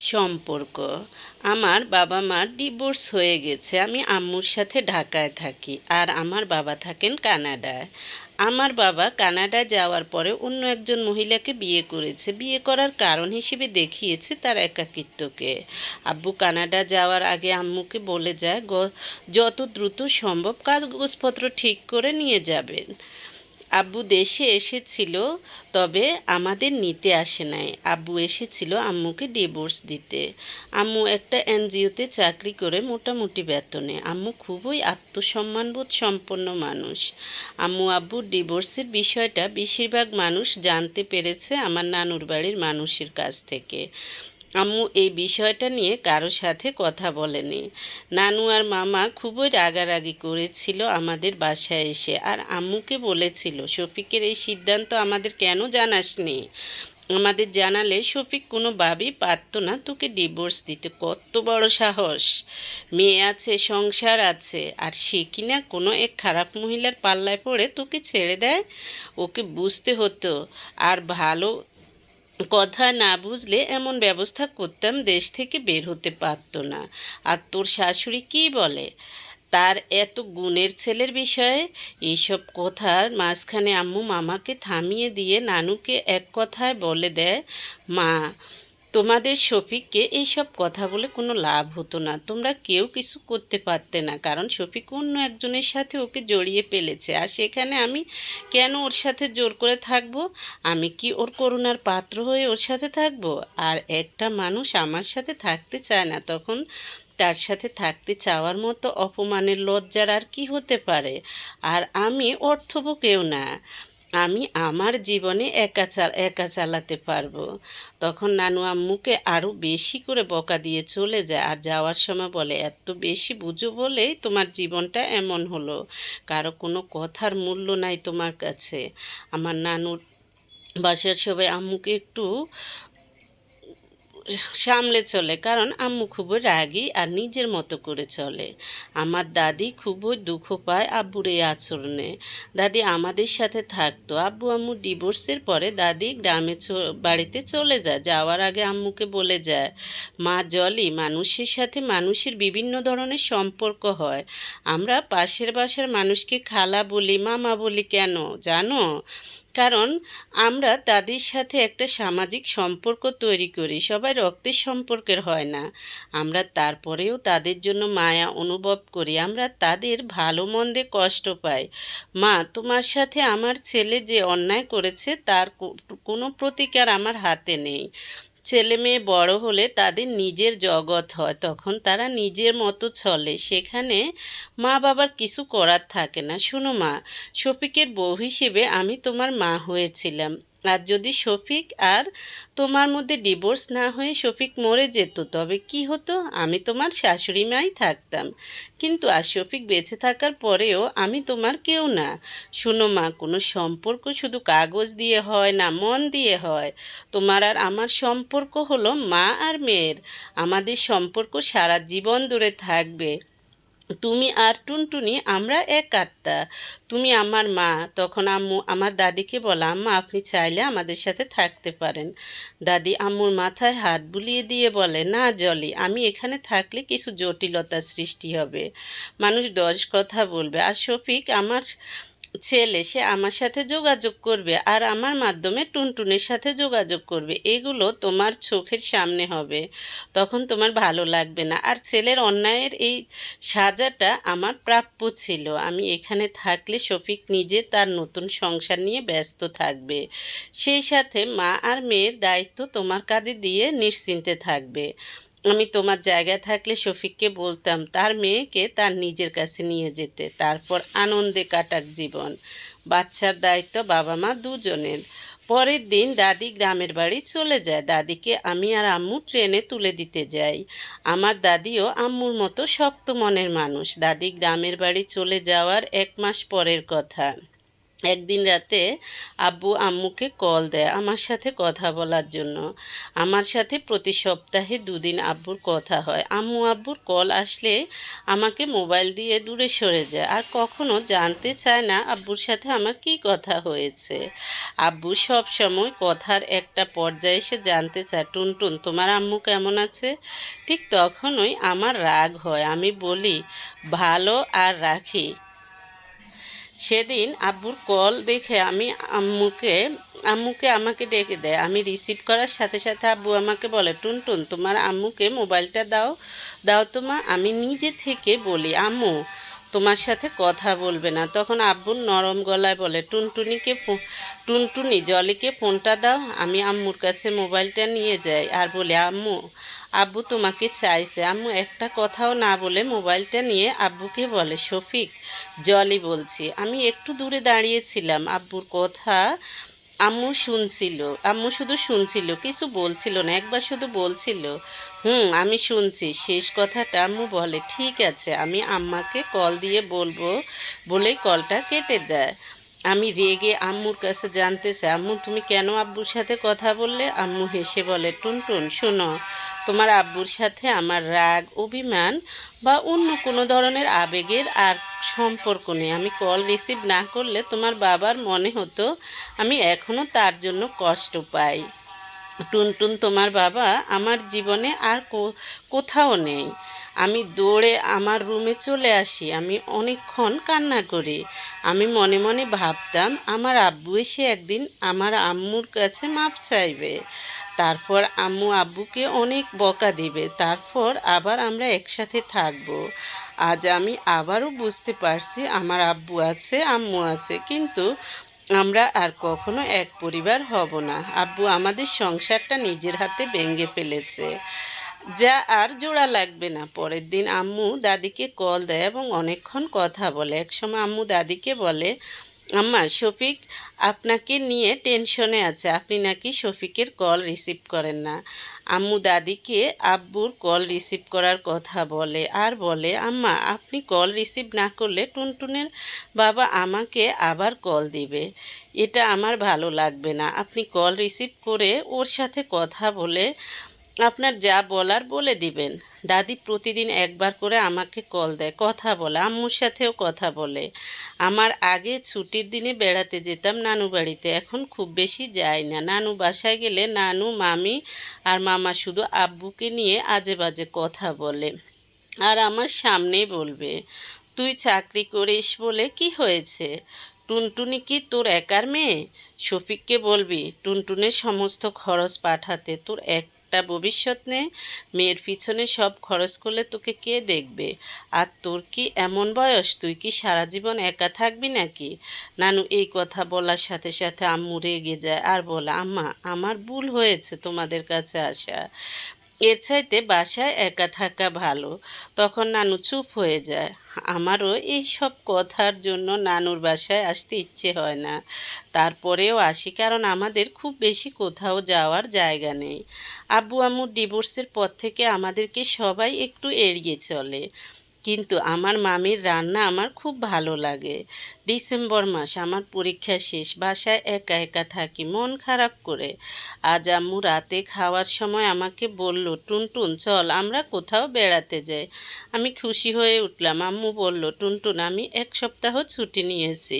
সম্পর্ক। আমার বাবা মার ডিভোর্স হয়ে গেছে, আমি আম্মুর সাথে ঢাকায় থাকি আর আমার বাবা থাকেন কানাডায়। আমার বাবা কানাডা যাওয়ার পরে অন্য একজন মহিলাকে বিয়ে করেছে। বিয়ে করার কারণ হিসেবে দেখিয়েছে তার একাকিত্বকে। আব্বু কানাডা যাওয়ার আগে আম্মুকে বলে যায় যত দ্রুত সম্ভব কাগজপত্র ঠিক করে নিয়ে যাবেন। আব্বু দেশে এসেছিল, তবে আমাদের নিতে আসে নাই। আব্বু এসেছিল আম্মুকে ডিভোর্স দিতে। আম্মু একটা এনজিওতে চাকরি করে মোটামুটি বেতনে। আম্মু খুবই আত্মসম্মানবোধ সম্পন্ন মানুষ। আম্মু আব্বুর ডিভোর্সের বিষয়টা বেশিরভাগ মানুষ জানতে পেরেছে আমার নানুর বাড়ির মানুষের কাছ থেকে। আম্মু এই বিষয়টা নিয়ে কারও সাথে কথা বলেনি। নানু আর মামা খুবই রাগারাগি করেছিল আমাদের বাসায় এসে। আর আম্মুকে বলেছিল, শফিকের এই সিদ্ধান্ত আমাদের কেন জানাসনি? আমাদের জানালে শফিক কোনোভাবেই পারত না তোকে ডিভোর্স দিতে। কত বড় সাহস। মেয়ে আছে, সংসার আছে, আর সে কিনা কোনো এক খারাপ মহিলার পাল্লায় পড়ে তোকে ছেড়ে দেয়? ওকে বুঝতে হতো। আর ভালো কথা না বুঝলে এমন ব্যবস্থা করতাম দেশ থেকে বের হতে পারত না। আর তোর শাশুড়ি কি বলে? তার এত গুণের ছেলের বিষয়ে? এইসব কথার মাঝখানে আম্মু মামাকে থামিয়ে দিয়ে নানুকে এক কথায় বলে দেয়, মা তোমাদের শফিককে এইসব কথা বলে কোনো লাভ হতো না। তোমরা কেউ কিছু করতে পারতে না, কারণ শফিক অন্য একজনের সাথে ওকে জড়িয়ে ফেলেছে। আর সেখানে আমি কেন ওর সাথে জোর করে থাকব? আমি কি ওর করুণার পাত্র হয়ে ওর সাথে থাকব? আর একটা মানুষ আমার সাথে থাকতে চায় না, তখন তার সাথে থাকতে চাওয়ার মতো অপমানের লজ্জার আর কি হতে পারে? আর আমি অর্থবহ কেউ না। আমি আমার জীবনে একা চাল, একা চালাতে পারব। তখন নানু আম্মুকে আরও বেশি করে বকা দিয়ে চলে যায় আর যাওয়ার সময় বলে, এত বেশি বুঝো বলেই তোমার জীবনটা এমন হলো। কারও কোনো কথার মূল্য নাই তোমার কাছে। আমার নানুর বাসার সবাই আম্মুকে একটু সামলে চলে, কারণ আম্মু খুবই রাগী আর নিজের মতো করে চলে। আমার দাদি খুবই দুঃখ পায় আব্বুর এই আচরণে। দাদি আমাদের সাথে থাকতো। আব্বু আম্মু ডিভোর্সের পরে দাদি গ্রামে বাড়িতে চলে যায়। যাওয়ার আগে আম্মুকে বলে যায়, মা, জলি, মানুষের সাথে মানুষের বিভিন্ন ধরনের সম্পর্ক হয়। আমরা পাশের বাসার মানুষকে খালা বলি, মামা বলি কেন? জানো? কারণ আমরা তাদের সাথে একটা সামাজিক সম্পর্ক তৈরি করি, সবাই রক্তের সম্পর্কের হয় না। আমরা তারপরেও তাদের জন্য মায়া অনুভব করি, আমরা তাদের ভালো মন্দে কষ্ট পাই। মা, তোমার সাথে আমার ছেলে যে অন্যায় করেছে, তার কোনো প্রতিকার আমার হাতে নেই। ছেলে মেয়ে বড় হলে তাদের নিজের জগৎ হয়, তখন তারা নিজের মতো চলে। সেখানে মা বাবার কিছু করার থাকে না। শুনো মা, শফিকের বউ হিসেবে আমি তোমার মা হয়েছিলাম। আর যদি শফিক আর তোমার মধ্যে ডিভোর্স না হয়ে শফিক মরে যেত, তবে কি হতো? আমি তোমার শাশুড়ি মাই থাকতাম। কিন্তু আর শফিক বেঁচে থাকার পরেও আমি তোমার কেউ না। শোনো মা, কোনো সম্পর্ক শুধু কাগজ দিয়ে হয় না, মন দিয়ে হয়। তোমার আর আমার সম্পর্ক হলো মা আর মেয়ের। আমাদের সম্পর্ক সারা জীবন ধরে থাকবে। তুমি আর টুনটুনি, আমরা এক আত্মা। তুমি আমার মা, তখন আম্মু আমার দাদিকে বলা, আম্মা, আপনি চাইলে আমাদের সাথে থাকতে পারেন। দাদি আম্মুর মাথায় হাত বুলিয়ে দিয়ে বলে, না জলি, আমি এখানে থাকলে কিছু জটিলতার সৃষ্টি হবে। মানুষ দশ কথা বলবে। আর শফিক, আমার ছেলে, সে আমার সাথে যোগাযোগ করবে আর আমার মাধ্যমে টুনটুনের সাথে যোগাযোগ করবে। এগুলো তোমার চোখের সামনে হবে। তখন তোমার ভালো লাগবে না। আর ছেলের অন্যায়ের এই সাজাটা আমার প্রাপ্য ছিল। আমি এখানে থাকলে শফিক নিজে তার নতুন সংসার নিয়ে ব্যস্ত থাকবে। সেই সাথে মা আর মেয়ের দায়িত্ব তোমার কাঁধে দিয়ে নিশ্চিন্তে থাকবে। আমি তোমার জায়গায় থাকলে শফিককে বলতাম, তার মেয়েকে তার নিজের কাছে নিয়ে যেতে। তারপর আনন্দে কাটাক জীবন। বাচ্চার দায়িত্ব বাবা মা দুজনের। পরের দিন দাদি গ্রামের বাড়ি চলে যায়। দাদিকে আমি আর আম্মু ট্রেনে তুলে দিতে যাই। আমার দাদিও আম্মুর মতো শক্ত মনের মানুষ। দাদি গ্রামের বাড়ি চলে যাওয়ার এক মাস পরের কথা। একদিন রাতে আব্বু আম্মুকে কল দেয় আমার সাথে কথা বলার জন্য। আমার সাথে প্রতি সপ্তাহে দুদিন আব্বুর কথা হয়। আম্মু আব্বুর কল আসলে আমাকে মোবাইল দিয়ে দূরে সরে যায় আর কখনো জানতে চায় না আব্বুর সাথে আমার কি কথা হয়েছে। আব্বু সব সময় কথার একটা পর্যায়ে এসে জানতে চায়, টুনটুন, তোমার আম্মু কেমন আছে? ঠিক তখনই আমার রাগ হয়। আমি বলি, ভালো আর রাখি। সেদিন আব্বুর কল দেখে আমি আম্মুকে আম্মুকে আমাকে ডেকে দেয়। আমি রিসিভ করার সাথে সাথে আব্বু আমাকে বলে, টুনটুন, তোমার আম্মুকে মোবাইলটা দাও দাও তোমা আমি নিজে থেকে বলি, আম্মু, তোমার সাথে কথা বলবে না। তখন আব্বুর নরম গলায় বলে, টুনটুনিকে টুনটুনি, জলিকে ফোনটা দাও, আমি আম্মুর কাছে মোবাইলটা নিয়ে যাই। আর বলি, আম্মু আব্বু তোমাকে চাইছে। আম্মু, একটা কথাও না বলে মোবাইলটা নিয়ে আব্বুকে বলে, শফিক, জলি বলছি। আমি একটু দূরে দাঁড়িয়েছিলাম। আব্বুর কথা আম্মু শুনছিল। আম্মু শুধু শুনছিল, কিছু বলছিল না, একবার শুধু বলছিল, হুম, আমি শুনছি। শেষ কথাটা আম্মু বলে, ঠিক আছে, আমি আম্মাকে কল দিয়ে বলব বলেই কলটা কেটে দেয়। আমি রেগে আম্মুর কাছে জানতে চাই, আম্মু, তুমি কেন আব্বুর সাথে কথা বললে? আম্মু হেসে বলে, টুনটুন, শোনো, তোমার আব্বুর সাথে আমার রাগ, অভিমান বা অন্য কোনো ধরনের আবেগের আর সম্পর্ক নেই। আমি কল রিসিভ না করলে তোমার বাবার মনে হতো আমি এখনও তার জন্য কষ্ট পাই। টুনটুন, তোমার বাবা আমার জীবনে আর কোথাও নেই। আমি দৌড়ে আমার রুমে চলে আসি, আমি অনেকক্ষণ কান্না করি। আমি মনে মনে ভাবতাম, আমার আব্বু এসে একদিন আমার আম্মুর কাছে মাপ চাইবে। তারপর আম্মু আব্বুকে অনেক বকা দিবে, তারপর আবার আমরা একসাথে থাকব। আজ আমি আবারও বুঝতে পারছি, আমার আব্বু আছে, আম্মু আছে, কিন্তু আমরা আর কখনো এক পরিবার হব না। আব্বু আমাদের সংসারটা নিজের হাতে ভেঙে ফেলেছে। যা আর জোড়া লাগবে না। পরের দিন আম্মু দাদিকে কল দেয় এবং অনেকক্ষণ কথা বলে। একসময় আম্মু দাদিকে বলে, আম্মা, শফিক আপনাকে নিয়ে টেনশনে আছে। আপনি নাকি শফিকের কল রিসিভ করেন না। আম্মু দাদিকে আব্বুর কল রিসিভ করার কথা বলে আর বলে, আম্মা, আপনি কল রিসিভ না করলে টুনটুনের বাবা আমাকে আবার কল দিবে। এটা আমার ভালো লাগবে না। আপনি কল রিসিভ করে ওর সাথে কথা বলে আপনার যা বলার বলে দিবেন। দাদি প্রতিদিন একবার করে আমাকে কল দেয়, কথা বলে, আম্মুর সাথেও কথা বলে। আমার আগে ছুটির দিনে বেড়াতে যেতাম নানু বাড়িতে, এখন খুব বেশি যাই না। নানু বাসায় গেলে নানু, মামি আর মামা শুধু আব্বুকে নিয়ে আজে বাজে কথা বলে আর আমার সামনেই বলবে, তুই চাকরি করিস বলে কি হয়েছে? টুনটুনি কি তোর একার মেয়ে? শফিককে বলবি, টুনটুনের সমস্ত খরচ পাঠাতে তোর একটা ভবিষ্যৎ নে। মেয়ের পিছনে সব খরচ করলে তোকে কে দেখবে? আর তোর কি এমন বয়স? তুই কি সারা জীবন একা থাকবি নাকি? নানু এই কথা বলার সাথে সাথে আম্মু রেগে যায়। আর বলে, আম্মা, আমার ভুল হয়েছে তোমাদের কাছে আসা। এর চাইতে বাসায় একা থাকা ভালো। তখন নানু চুপ হয়ে যায়। আমারও এই সব কথার জন্য নানুর বাসায় আসতে ইচ্ছে হয় না। তারপরেও আসি কারণ আমাদের খুব বেশি কোথাও যাওয়ার জায়গা নেই। আব্বু আম্মুর ডিভোর্সের পর থেকে আমাদেরকে সবাই একটু এড়িয়ে চলে। কিন্তু আমার মামির রান্না আমার খুব ভালো লাগে। ডিসেম্বর মাস আমার পরীক্ষা শেষ, বাসায় একা একা থাকি, মন খারাপ করে। আজ আম্মু রাতে খাওয়ার সময় আমাকে বলল, টুনটুন, চল, আমরা কোথাও বেড়াতে যাই। আমি খুশি হয়ে উঠলাম। আম্মু বলল, টুনটুন, আমি এক সপ্তাহ ছুটি নিয়েছি।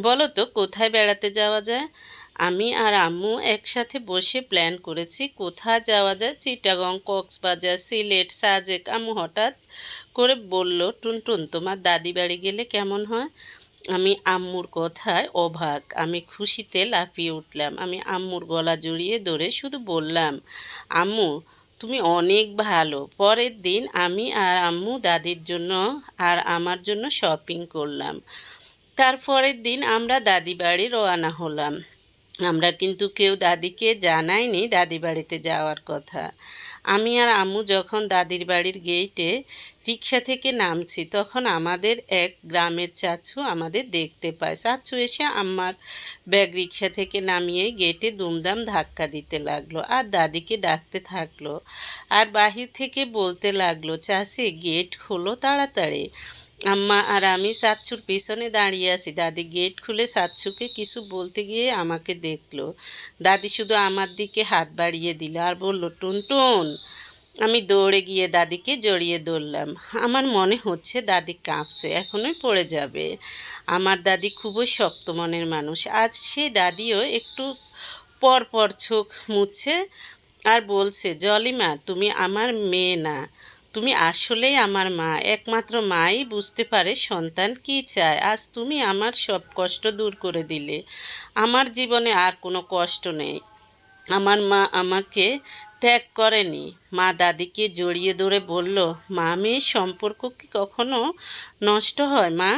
বলো তো, কোথায় বেড়াতে যাওয়া যায়? আমি আর আম্মু একসাথে বসে প্ল্যান করেছি, কোথায় যাওয়া যায়? চিটাগং, কক্সবাজার, সিলেট, সাজেক। আম্মু হঠাৎ করে বলল, টুনটুন, তোমার দাদি বাড়ি গেলে কেমন হয়? আমি আম্মুর কথায় অবাক। আমি খুশিতে লাফিয়ে উঠলাম। আমি আম্মুর গলা জড়িয়ে ধরে শুধু বললাম, আম্মু, তুমি অনেক ভালো। পরের দিন আমি আর আম্মু দাদির জন্য আর আমার জন্য শপিং করলাম। তারপরের দিন আমরা দাদি বাড়ি রওনা হলাম। আমরা কিন্তু কেউ দাদিকে জানাইনি দাদি বাড়িতে যাওয়ার কথা। আমি আর আম্মু যখন দাদির বাড়ির গেইটে রিক্সা থেকে নামছি, তখন আমাদের এক গ্রামের চাচু আমাদের দেখতে পায়। চাচু এসে আমার ব্যাগ রিক্সা থেকে নামিয়ে গেটে দুমদাম ধাক্কা দিতে লাগল আর দাদিকে ডাকতে থাকল আর বাহির থেকে বলতে লাগল চাষি গেট খোলো তাড়াতাড়ি। আম্মা আর আমি সাচ্ছুর পেছনে দাঁড়িয়ে আছি। দাদি গেট খুলে সাচ্ছুকে কিছু বলতে গিয়ে আমাকে দেখল। দাদি শুধু আমার দিকে হাত বাড়িয়ে দিল আর বলল, টুনটুন। আমি দৌড়ে গিয়ে দাদিকে জড়িয়ে ধরলাম। আমার মনে হচ্ছে দাদি কাঁপছে, এখনই পড়ে যাবে। আমার দাদি খুবই শক্ত মনের মানুষ। আজ সে দাদিও একটু পর পর চোখ মুছছে আর বলছে, জলিমা, তুমি আমার মেয়ে না। তুমি আসলেই আমার মা। একমাত্র মাই বুঝতে পারে সন্তান কি চায়। আজ তুমি আমার সব কষ্ট দূর করে দিলে। আমার জীবনে আর কোনো কষ্ট নেই। আমার মা আমাকে ত্যাগ করেনি। মা দাদিকে জড়িয়ে ধরে বলল, মা, মেয়ের সম্পর্ক কি কখনো নষ্ট হয় মা?